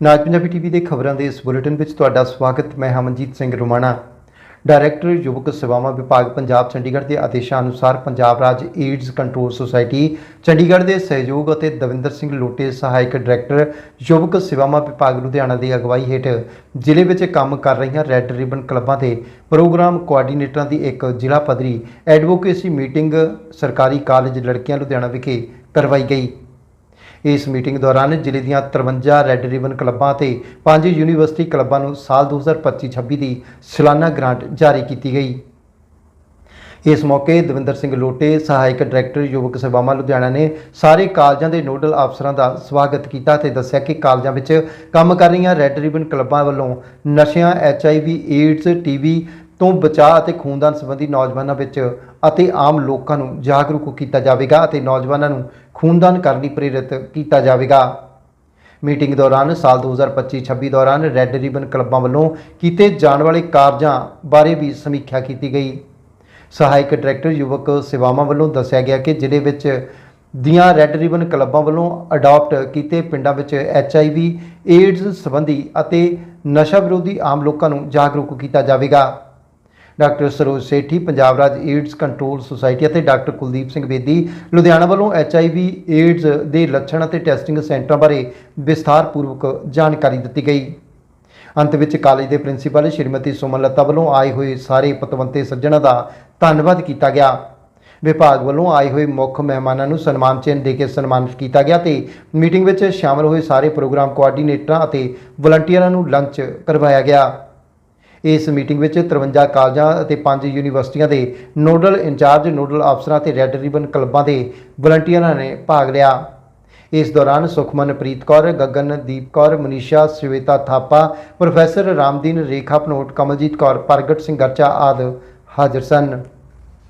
ਨਾਜ Punjabi TV ਦੇ ਖਬਰਾਂ ਦੇ ਇਸ ਬੁਲੇਟਿਨ ਵਿੱਚ ਤੁਹਾਡਾ ਸਵਾਗਤ। ਮੈਂ ਹਮਨਜੀਤ ਸਿੰਘ ਰੁਮਾਣਾ। ਡਾਇਰੈਕਟਰ, ਯੁਵਕ ਸੇਵਾਵਾਂ ਵਿਭਾਗ ਪੰਜਾਬ ਚੰਡੀਗੜ੍ਹ ਦੇ ਆਦੇਸ਼ਾਂ ਅਨੁਸਾਰ ਪੰਜਾਬ ਰਾਜ ਏਡਜ਼ ਕੰਟਰੋਲ ਸੁਸਾਇਟੀ, ਚੰਡੀਗੜ੍ਹ ਦੇ ਸਹਿਯੋਗ ਅਤੇ ਦਵਿੰਦਰ ਸਿੰਘ ਲੋਟੇ ਸਹਾਇਕ ਡਾਇਰੈਕਟਰ, ਯੁਵਕ ਸੇਵਾਵਾਂ ਵਿਭਾਗ ਲੁਧਿਆਣਾ ਦੀ ਅਗਵਾਈ ਹੇਠ ਜ਼ਿਲ੍ਹੇ ਵਿੱਚ ਕੰਮ ਕਰ ਰਹੀਆਂ ਰੈੱਡ ਰਿਬਨ ਕਲੱਬਾਂ ਦੇ ਪ੍ਰੋਗਰਾਮ ਕੋਆਰਡੀਨੇਟਰਾਂ ਦੀ ਇੱਕ ਜ਼ਿਲ੍ਹਾ ਪੱਧਰੀ ਐਡਵੋਕੇਸੀ ਮੀਟਿੰਗ ਸਰਕਾਰੀ ਕਾਲਜ ਲੜਕੀਆਂ ਲੁਧਿਆਣਾ ਵਿਖੇ ਕਰਵਾਈ ਗਈ। ਇਸ ਮੀਟਿੰਗ ਦੌਰਾਨ ਜ਼ਿਲ੍ਹੇ ਦੀਆਂ 53 ਰੈੱਡ ਰਿਬਨ ਕਲੱਬਾਂ ਤੇ ਪੰਜ ਯੂਨੀਵਰਸਿਟੀ ਕਲੱਬਾਂ ਨੂੰ ਸਾਲ 2025-26 ਦੀ ਸਾਲਾਨਾ ਗ੍ਰਾਂਟ ਜਾਰੀ ਕੀਤੀ ਗਈ। ਇਸ ਮੌਕੇ ਦਵਿੰਦਰ ਸਿੰਘ ਲੋਟੇ, ਸਹਾਇਕ ਡਾਇਰੈਕਟਰ ਯੁਵਕ ਸੇਵਾਵਾਂ ਲੁਧਿਆਣਾ ਨੇ ਸਾਰੇ ਕਾਲਜਾਂ ਦੇ ਨੋਡਲ ਅਫਸਰਾਂ ਦਾ ਸਵਾਗਤ ਕੀਤਾ ਤੇ ਦੱਸਿਆ ਕਿ ਕਾਲਜਾਂ ਵਿੱਚ ਕੰਮ ਕਰ ਰਹੀਆਂ ਰੈੱਡ ਰਿਬਨ ਕਲੱਬਾਂ ਵੱਲੋਂ ਨਸ਼ਿਆਂ ਐਚਆਈਵੀ ਏਡਜ਼ ਟੀਵੀ ਤੋਂ ਬਚਾਅ ਅਤੇ ਖੂਨਦਾਨ ਸੰਬੰਧੀ ਨੌਜਵਾਨਾਂ ਵਿੱਚ ਅਤੇ ਆਮ ਲੋਕਾਂ ਨੂੰ ਜਾਗਰੂਕ ਕੀਤਾ ਜਾਵੇਗਾ ਅਤੇ ਨੌਜਵਾਨਾਂ ਨੂੰ ਖੂਨਦਾਨ ਕਰਨ ਲਈ ਪ੍ਰੇਰਿਤ ਕੀਤਾ ਜਾਵੇਗਾ। ਮੀਟਿੰਗ ਦੌਰਾਨ ਸਾਲ 2025-26 ਦੌਰਾਨ ਰੈੱਡ ਰਿਬਨ ਕਲੱਬਾਂ ਵੱਲੋਂ ਕੀਤੇ ਜਾਣ ਵਾਲੇ ਕਾਰਜਾਂ ਬਾਰੇ ਵੀ ਸਮੀਖਿਆ ਕੀਤੀ ਗਈ। ਸਹਾਇਕ ਡਾਇਰੈਕਟਰ ਯੁਵਕ ਸੇਵਾਵਾਂ ਵੱਲੋਂ ਦੱਸਿਆ ਗਿਆ ਕਿ ਜ਼ਿਲ੍ਹੇ ਵਿੱਚ ਦੀਆਂ ਰੈੱਡ ਰਿਬਨ ਕਲੱਬਾਂ ਵੱਲੋਂ ਅਡਾਪਟ ਕੀਤੇ ਪਿੰਡਾਂ ਵਿੱਚ ਐਚਆਈਵੀ ਏਡਜ਼ ਸੰਬੰਧੀ ਅਤੇ ਨਸ਼ਾ ਵਿਰੋਧੀ ਆਮ ਲੋਕਾਂ ਨੂੰ ਜਾਗਰੂਕ ਕੀਤਾ ਜਾਵੇਗਾ। ਡਾਕਟਰ ਸਰੋਜ ਸੇਠੀ, ਪੰਜਾਬ ਰਾਜ ਏਡਜ਼ ਕੰਟਰੋਲ ਸੁਸਾਇਟੀ ਅਤੇ ਡਾਕਟਰ ਕੁਲਦੀਪ ਸਿੰਘ ਬੇਦੀ, ਲੁਧਿਆਣਾ ਵੱਲੋਂ ਐਚਆਈਵੀ, ਏਡਜ਼ ਦੇ ਲੱਛਣ ਅਤੇ ਟੈਸਟਿੰਗ ਸੈਂਟਰਾਂ ਬਾਰੇ ਵਿਸਥਾਰਪੂਰਵਕ ਜਾਣਕਾਰੀ ਦਿੱਤੀ ਗਈ। ਅੰਤ ਵਿੱਚ ਕਾਲਜ ਦੇ ਪ੍ਰਿੰਸੀਪਲ ਸ਼੍ਰੀਮਤੀ ਸੁਮਨ ਲੱਤਾ ਵੱਲੋਂ ਆਏ ਹੋਏ ਸਾਰੇ ਪਤਵੰਤੇ ਸੱਜਣਾਂ ਦਾ ਧੰਨਵਾਦ ਕੀਤਾ ਗਿਆ। ਵਿਭਾਗ ਵੱਲੋਂ ਆਏ ਹੋਏ ਮੁੱਖ ਮਹਿਮਾਨਾਂ ਨੂੰ ਸਨਮਾਨ ਚਿੰਨ੍ਹ ਦੇ ਕੇ ਸਨਮਾਨਿਤ ਕੀਤਾ ਗਿਆ ਤੇ ਮੀਟਿੰਗ ਵਿੱਚ ਸ਼ਾਮਲ ਹੋਏ ਸਾਰੇ ਪ੍ਰੋਗਰਾਮ ਕੋਆਰਡੀਨੇਟਰਾਂ ਅਤੇ ਵਲੰਟੀਅਰਾਂ ਨੂੰ ਲੰਚ ਕਰਵਾਇਆ ਗਿਆ। ਇਸ ਮੀਟਿੰਗ ਵਿੱਚ 53 ਕਾਲਜਾਂ ਅਤੇ 5 ਯੂਨੀਵਰਸਿਟੀਆਂ ਦੇ ਨੋਡਲ ਇੰਚਾਰਜ, ਨੋਡਲ ਅਫਸਰਾਂ ਤੇ ਰੈੱਡ ਰਿਬਨ ਕਲੱਬਾਂ ਦੇ ਵਲੰਟੀਅਰਾਂ ਨੇ ਭਾਗ ਲਿਆ। ਇਸ ਦੌਰਾਨ ਸੁਖਮਨਪ੍ਰੀਤ ਕੌਰ ਗਗਨਦੀਪ ਕੌਰ, ਮਨੀਸ਼ਾ ਸ਼ਵੇਤਾ ਥਾਪਾ, ਪ੍ਰੋਫੈਸਰ ਰਾਮਦੀਨ ਰੇਖਾ ਪਨੋਟ ਕਮਲਜੀਤ ਕੌਰ, ਪ੍ਰਗਟ ਸਿੰਘ ਗਰਚਾ ਆਦਿ ਹਾਜ਼ਰ ਸਨ।